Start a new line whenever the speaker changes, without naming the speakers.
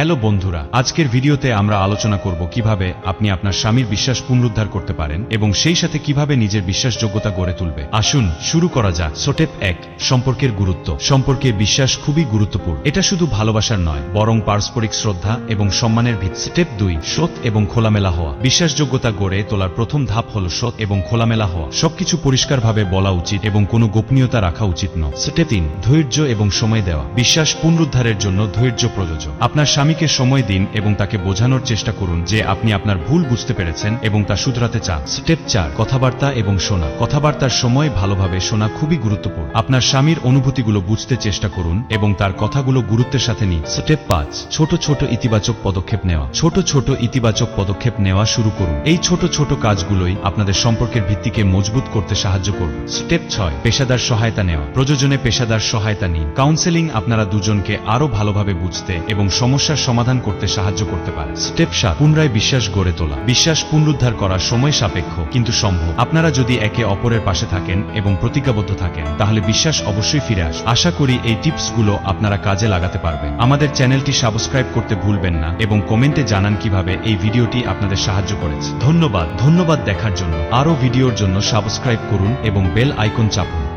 Hello বন্ধুরা, আজকের ভিডিওতে আমরা আলোচনা করব কীভাবে আপনি আপনার স্বামীর বিশ্বাস পুনরুদ্ধার করতে পারেন এবং সেই সাথে কীভাবে নিজের বিশ্বাসযোগ্যতা গড়ে তুলবে। আসুন শুরু করা যাক। সোটেপ এক, সম্পর্কের গুরুত্ব। সম্পর্কে বিশ্বাস খুবই গুরুত্বপূর্ণ। এটা শুধু ভালোবাসার নয়, বরং পারস্পরিক শ্রদ্ধা এবং সম্মানের ভিত। স্টেপ দুই, সৎ এবং খোলামেলা হওয়া। বিশ্বাসযোগ্যতা গড়ে তোলার প্রথম ধাপ হল সৎ এবং খোলামেলা হওয়া। সবকিছু পরিষ্কারভাবে বলা উচিত এবং কোনো গোপনীয়তা রাখা উচিত নয়। স্টেপ তিন, ধৈর্য এবং সময় দেওয়া। বিশ্বাস পুনরুদ্ধারের জন্য ধৈর্য প্রযোজ্য। আপনার স্বামীকে সময় দিন এবং তাকে বোঝানোর চেষ্টা করুন যে আপনি আপনার ভুল বুঝতে পেরেছেন এবং তা শুধরাতে চান। স্টেপ চার, কথাবার্তা এবং শোনা। কথাবার্তার সময় ভালোভাবে শোনা খুবই গুরুত্বপূর্ণ। আপনার স্বামীর অনুভূতিগুলো বুঝতে চেষ্টা করুন এবং তার কথাগুলো গুরুত্বের সাথে নিন। স্টেপ পাঁচ, ছোট ছোট ইতিবাচক পদক্ষেপ নেওয়া। ছোট ছোট ইতিবাচক পদক্ষেপ নেওয়া শুরু করুন। এই ছোট ছোট কাজগুলোই আপনাদের সম্পর্কের ভিত্তিকে মজবুত করতে সাহায্য করবে। স্টেপ ছয়, পেশাদার সহায়তা নেওয়া। প্রযোজনে পেশাদার সহায়তা নিন। কাউন্সেলিং আপনারা দুজনকে আরও ভালোভাবে বুঝতে এবং সমস্যার সমাধান করতে সাহায্য করতে পারে। স্টেপ সাত, পুনরায় বিশ্বাস গড়ে তোলা। বিশ্বাস পুনরুদ্ধার করা সময় সাপেক্ষ, কিন্তু সম্ভব। আপনারা যদি একে অপরের পাশে থাকেন এবং প্রতিজ্ঞাবদ্ধ থাকেন, তাহলে বিশ্বাস অবশ্যই ফিরে আসে আশা করি এই টিপসগুলো আপনারা কাজে লাগাতে পারবেন। আমাদের চ্যানেলটি সাবস্ক্রাইব করতে ভুলবেন না এবং কমেন্টে জানান কীভাবে এই ভিডিওটি আপনাদের সাহায্য করেছে। ধন্যবাদ। ধন্যবাদ দেখার জন্য। আরও ভিডিওর জন্য সাবস্ক্রাইব করুন এবং বেল আইকন চাপুন।